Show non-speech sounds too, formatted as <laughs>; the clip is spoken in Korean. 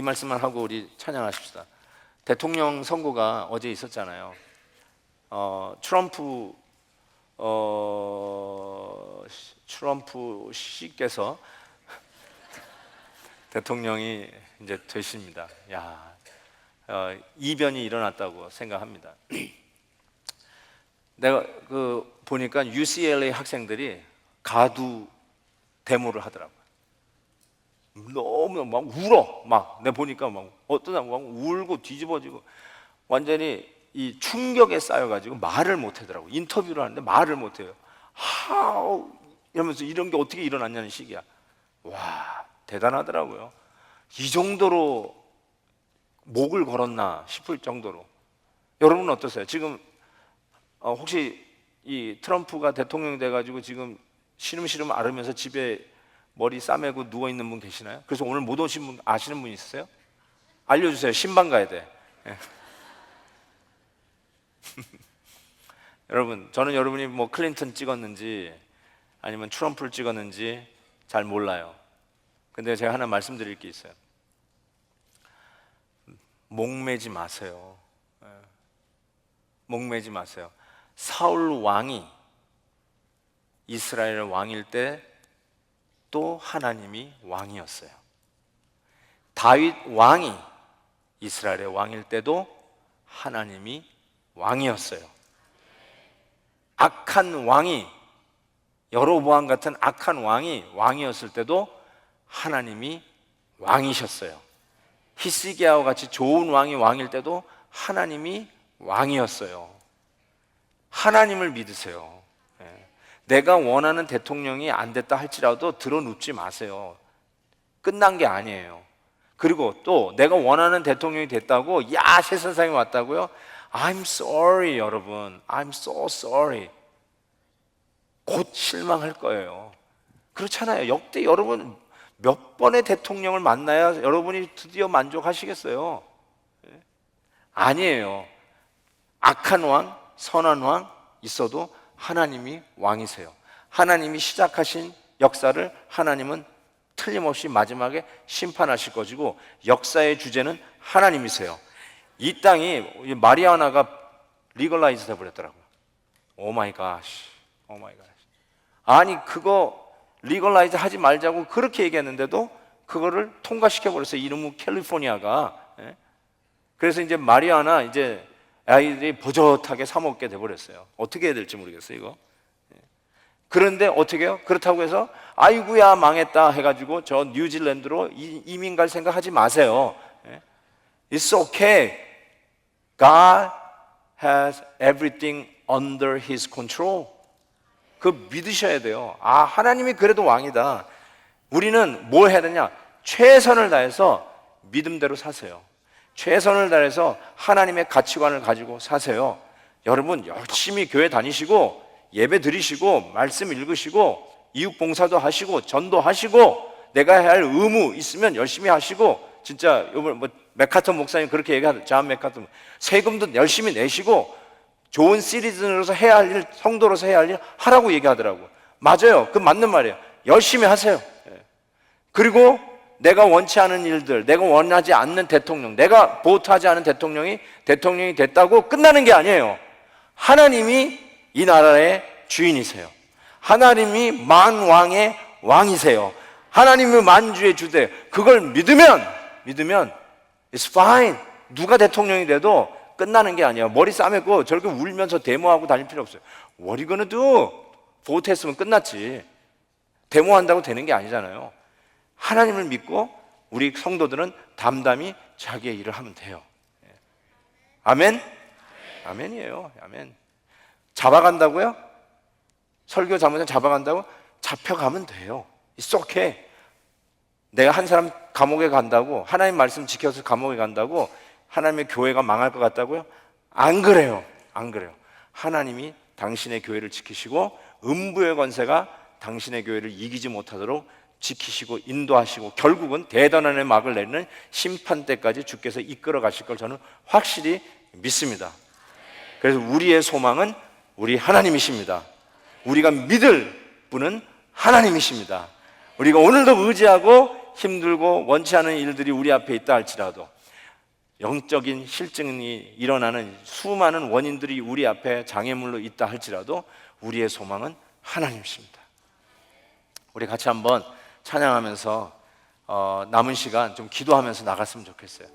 이 말씀만 하고 우리 찬양하십시다. 대통령 선거가 어제 있었잖아요. 어, 트럼프 어, 시- 트럼프 씨께서 <laughs> 대통령이 이제 되십니다. 야, 어, 이변이 일어났다고 생각합니다. <clears throat> 내가 그 보니까 UCLA 학생들이 가두 데모를 하더라고 요. 너무 막 울어 막 내가 보니까 막 사람 막 울고 뒤집어지고 완전히 이 충격에 쌓여가지고 말을 못하더라고 인터뷰를 하는데 말을 못해요. 하우 이러면서 이런 게 어떻게 일어났냐는 식이야. 와 대단하더라고요. 이 정도로 목을 걸었나 싶을 정도로 여러분은 어떠세요? 지금 어, 혹시 이 트럼프가 대통령이 돼가지고 지금 시름시름 앓으면서 집에 머리 싸매고 누워 있는 분 계시나요? 그래서 오늘 못 오신 분 아시는 분 있으세요? 알려주세요. 신방 가야 돼. 예. <laughs> 여러분, 저는 여러분이 뭐 클린턴 찍었는지 아니면 트럼프를 찍었는지 잘 몰라요. 근데 제가 하나 말씀드릴 게 있어요. 목매지 마세요. 예. 목매지 마세요. 사울 왕이 이스라엘 왕일 때 또 하나님이 왕이었어요. 다윗 왕이 이스라엘의 왕일 때도 하나님이 왕이었어요. 악한 왕이 여로보암 같은 악한 왕이 왕이었을 때도 하나님이 왕이셨어요. 히스기야와 같이 좋은 왕이 왕일 때도 하나님이 왕이었어요. 하나님을 믿으세요. 예. 내가 원하는 대통령이 안 됐다 할지라도 들어눕지 마세요. 끝난 게 아니에요. 그리고 또 내가 원하는 대통령이 됐다고 야, 새 세상에 왔다고요? I'm sorry, 여러분. I'm so sorry. 곧 실망할 거예요. 그렇잖아요. 역대 여러분 몇 번의 대통령을 만나야 여러분이 드디어 만족하시겠어요? 예? 아니에요. 악한 왕, 선한 왕 있어도 하나님이 왕이세요. 하나님이 시작하신 역사를 하나님은 틀림없이 마지막에 심판하실 것이고 역사의 주제는 하나님이세요. 이 땅이 마리아나가 리걸라이즈 돼 버렸더라고요. 오 마이 갓. 오 마이 갓. 아니 그거 리걸라이즈 하지 말자고 그렇게 얘기했는데도 그거를 통과시켜 버렸어요. 이름은 캘리포니아가. 예? 그래서 이제 마리아나 이제 아이들이 버젓하게 사 먹게 돼 버렸어요. 어떻게 해야 될지 모르겠어요, 이거. 예. 그런데 어떻게 해요? 그렇다고 해서 아이구야 망했다 해가지고 저 뉴질랜드로 이- 이민 갈 생각 하지 마세요. 예. It's okay. God has everything under His control. 그 믿으셔야 돼요. 아, 하나님이 그래도 왕이다. 우리는 뭘 해야 되냐? 최선을 다해서 믿음대로 사세요. 최선을 다해서 하나님의 가치관을 가지고 사세요. 여러분 열심히 교회 다니시고 예배 드리시고 말씀 읽으시고 이웃 봉사도 하시고 전도 하시고 내가 해야 할 의무 있으면 열심히 하시고 진짜 이번 뭐 메카터 목사님 그렇게 얘기하죠. 자한 메카터 세금도 열심히 내시고 좋은 시리즈로서 해야 할 일, 성도로서 해야 할 일 하라고 얘기하더라고. 맞아요. 그 맞는 말이에요. 열심히 하세요. 예. 그리고 내가 원치 않은 일들, 내가 원하지 않는 대통령, 내가 보트하지 않은 대통령이 대통령이 됐다고 끝나는 게 아니에요. 하나님이 이 나라의 주인이세요. 하나님이 만왕의 왕이세요. 하나님이 만주의 주대. 그걸 믿으면, 믿으면, it's fine. 누가 대통령이 돼도 끝나는 게 아니에요. 머리 싸매고 저렇게 울면서 데모하고 다닐 필요 없어요. What are you gonna do? 보트했으면 끝났지. 데모한다고 되는 게 아니잖아요. 하나님을 믿고 우리 성도들은 담담히 자기의 일을 하면 돼요. 예. 아멘? 아멘이에요. 아멘. 잡아간다고요? 설교 잘못하면 잡아간다고? 잡혀가면 돼요. It's okay. 내가 한 사람 감옥에 간다고 하나님 말씀 지켜서 감옥에 간다고 하나님의 교회가 망할 것 같다고요? 안 그래요. 안 그래요. 하나님이 당신의 교회를 지키시고 음부의 권세가 당신의 교회를 이기지 못하도록 지키시고 인도하시고 결국은 대단한의 막을 내리는 심판 때까지 주께서 이끌어 가실 걸 저는 확실히 믿습니다. 그래서 우리의 소망은 우리 하나님이십니다. 우리가 믿을 분은 하나님이십니다. 우리가 오늘도 의지하고 힘들고 원치 않은 일들이 우리 앞에 있다 할지라도 영적인 실증이 일어나는 수많은 원인들이 우리 앞에 장애물로 있다 할지라도 우리의 소망은 하나님이십니다. 우리 같이 한번 찬양하면서 어, 남은 시간 좀 기도하면서 나갔으면 좋겠어요.